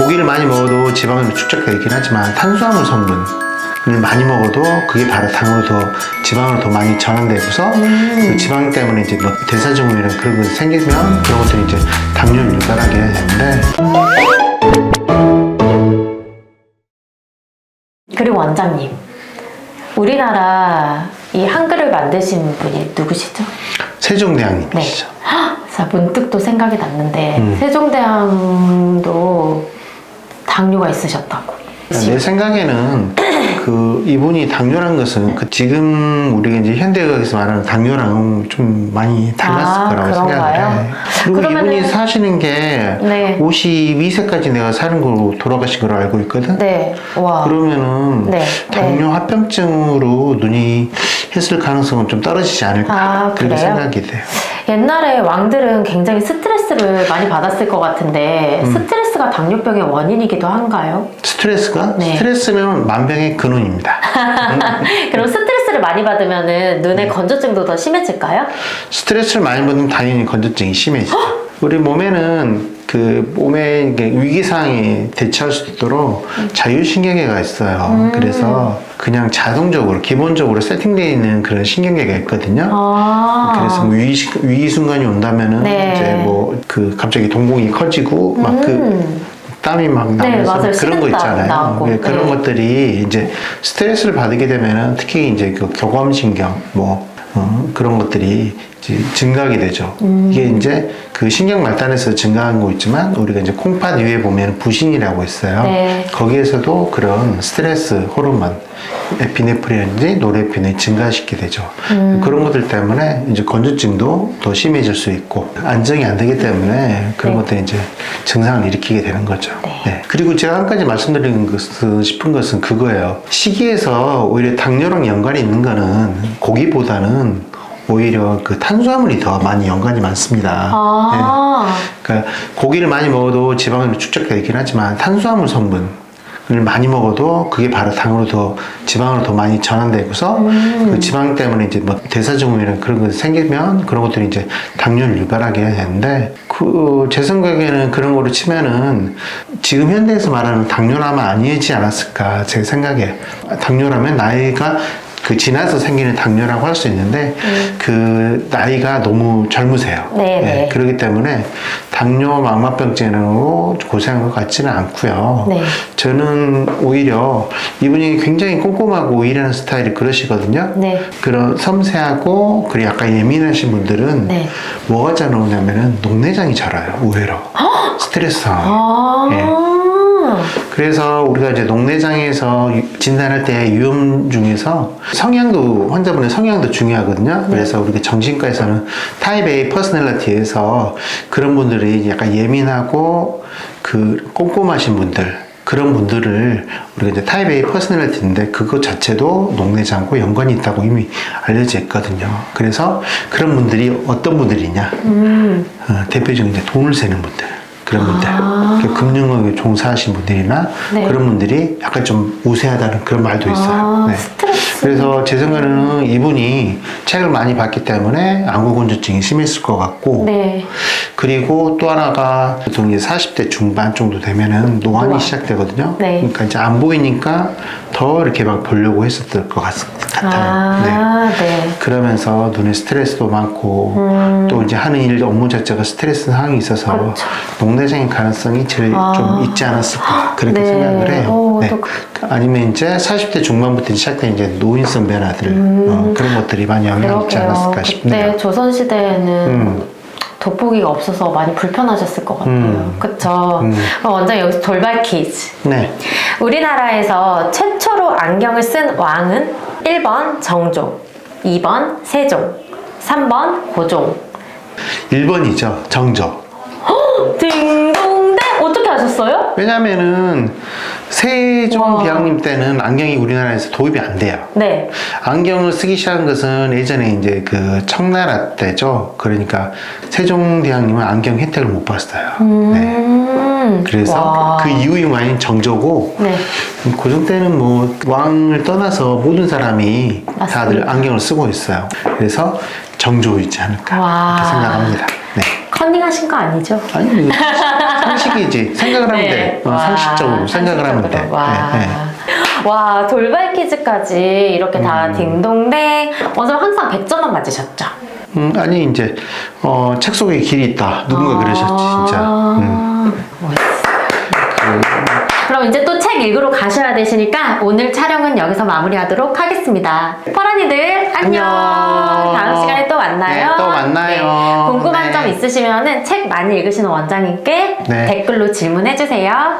고기를 많이 먹어도 지방으로 축적되어 있긴 하지만 탄수화물 성분을 많이 먹어도 그게 바로 당으로 더 지방으로 더 많이 전환되고서 그 지방 때문에 이제 뭐 대사증후이나 그런 것이 생기면 그런 것들이 이제 당뇨를 유발하게 되는데 그리고 원장님, 우리나라 이 한글을 만드신 분이 누구시죠? 세종대왕님이시죠. 자, 문득 또 생각이 났는데, 음. 세종대왕도 당뇨가 있으셨다고. 내 생각에는 그 이분이 당뇨란 것은 그 지금 우리가 이제 현대의학에서 말하는 당뇨랑 좀 많이 달랐을 아, 거라고 생각을 그런가요? 해. 그리고 그러면은- 이분이 사시는 게 네. 52세까지 내가 사는 걸로 돌아가신 걸로 알고 있거든. 네, 와. 그러면은 네, 당뇨 합병증으로 눈이 했을 가능성은 좀 떨어지지 않을까 아, 그렇게 그래요? 생각이 돼요. 옛날에 왕들은 굉장히 스트레스를 많이 받았을 것 같은데, 음. 스트레스가 당뇨병의 원인이기도 한가요? 스트레스가 네. 스트레스는 만병의 근원입니다. 그럼 스트레스를 많이 받으면 눈의 건조증도 더 심해질까요? 스트레스를 많이 받으면 당연히 건조증이 심해지죠. 우리 몸에는 그 몸에 이게 위기 상황에 대처할 수 있도록 자율신경계가 있어요. 그래서 그냥 자동적으로 기본적으로 세팅되어 있는 그런 신경계가 있거든요. 아. 그래서 뭐 위기, 시- 위기 순간이 온다면은 네. 이제 뭐 그 갑자기 동공이 커지고 막그 음. 땀이 막 나면서 맞아요. 그런 거 있잖아요. 네, 그런 네. 것들이 이제 스트레스를 받게 되면은 특히 이제 그 교감신경 뭐 어, 그런 것들이 증가하게 되죠. 음. 이게 이제 그 신경 말단에서 증가한 거 있지만 우리가 이제 콩팥 위에 보면 부신이라고 있어요. 네. 거기에서도 그런 스트레스 호르몬 에피네프린인지 노르에피네 증가시키게 되죠. 음. 그런 것들 때문에 이제 건조증도 더 심해질 수 있고 안정이 안 되기 때문에 그런 네. 것들이 이제 증상을 일으키게 되는 거죠. 네. 그리고 제가 한 가지 말씀드리는 것은 싶은 것은 그거예요. 식이에서 오히려 당뇨랑 연관이 있는 거는 고기보다는 오히려 그 탄수화물이 더 많이 연관이 많습니다. 아. 네. 그러니까 고기를 많이 먹어도 지방으로 축적되어 있긴 하지만 탄수화물 성분 을 많이 먹어도 그게 바로 당으로 더 지방으로 더 많이 전환되고서 음. 그 지방 때문에 이제 뭐 대사증후이나 그런 것이 생기면 그런 것들이 이제 당뇨를 유발하게 되는데 그 제 생각에는 그런 거로 치면은 지금 현대에서 말하는 당뇨라면 아니지 않았을까 제 생각에 당뇨라면 나이가 그 지나서 생기는 당뇨라고 할 수 있는데 그 나이가 너무 젊으세요. 음. 네, 네. 그렇기 때문에 당뇨 망막병증으로 고생한 것 같지는 않고요. 네. 저는 오히려 이분이 굉장히 꼼꼼하고 일하는 스타일이 그러시거든요. 네. 그런 섬세하고 그리고 약간 예민하신 분들은 네. 뭐가 잘 나오냐면은 녹내장이 자라요. 의외로 스트레스 상황. 아. 예. 그래서 우리가 이제 녹내장에서 유- 진단할 때 위험 중에서 성향도 환자분의 성향도 중요하거든요. 그래서 우리가 정신과에서는 타입 A 퍼스널리티에서 그런 분들이 약간 예민하고 그 꼼꼼하신 분들 그런 분들을 우리가 이제 타입 A 퍼스널리티인데 그것 자체도 녹내장과 연관이 있다고 이미 알려져 있거든요. 그래서 그런 분들이 어떤 분들이냐? 음. 어, 대표적인 이제 돈을 세는 분들 그런 분들 아. 그 금융업에 종사하신 분들이나 네. 그런 분들이 약간 좀 우세하다는 그런 말도 있어요. 아, 스트레스. 그래서 제 생각에는 이분이 책을 많이 봤기 때문에 안구건조증이 심했을 것 같고 네. 그리고 또 하나가 보통 이제 40대 중반 정도 되면은 노안이 노안. 시작되거든요. 네. 그러니까 이제 안 보이니까 더 이렇게 막 보려고 했었을 것 같, 같아요. 네. 아, 네. 그러면서 눈에 스트레스도 많고 음. 또 이제 하는 일 업무 자체가 스트레스 상황이 있어서 그렇죠. 녹내장의 가능성이 제일 아. 좀 있지 않았을까 그렇게 네. 생각을 해요. 오, 네. 또 그- 아니면 이제 40대 중반부터 시작된 이제 노인성 변화들 어, 그런 것들이 많이 영향이 있지 음. 않았을까 그때 싶네요. 조선 시대에는 음. 돋보기가 없어서 많이 불편하셨을 것 같아요. 음. 그쵸? 음. 그럼 여기서 돌발 퀴즈. 네. 우리나라에서 최초로 안경을 쓴 왕은 1번 정종, 2번 세종, 3번 고종. 1번이죠. 정조. 딩동댕! 어떻게 하셨어요? 왜냐면은 세종 와. 대왕님 때는 안경이 우리나라에서 도입이 안 돼요. 네. 안경을 쓰기 시작한 것은 예전에 이제 그 청나라 때죠. 그러니까 세종 대왕님은 안경 혜택을 못 봤어요. 네. 음. 그래서 와. 그 이후의 왕인 정조고 네. 고종 때는 뭐 왕을 떠나서 모든 사람이. 다들 안경을 쓰고 있어요. 그래서 정조이지 않을까 와. 이렇게 생각합니다. 네. 컨닝하신 거 아니죠? 아니 이거 상식이지. 생각을 하면 돼. 어, 와, 상식적으로 생각을 하면 돼. 상식적으로. 와. 네, 네. 와, 돌발 퀴즈까지 이렇게 다 음. 딩동댕. 먼저 항상 100점만 맞으셨죠? 음, 아니 이제 어, 책 속에 길이 있다. 누군가 그러셨지 진짜. 음. 멋있어요. 그 럼 이제 또 책 읽으러 가셔야 되시니까 오늘 촬영은 여기서 마무리하도록 하겠습니다. 퍼란이들 안녕. 안녕. 다음 시간에 또 만나요. 네, 또 만나요. 네, 궁금한 네. 점 있으시면은 책 많이 읽으시는 원장님께 네. 댓글로 질문해 주세요.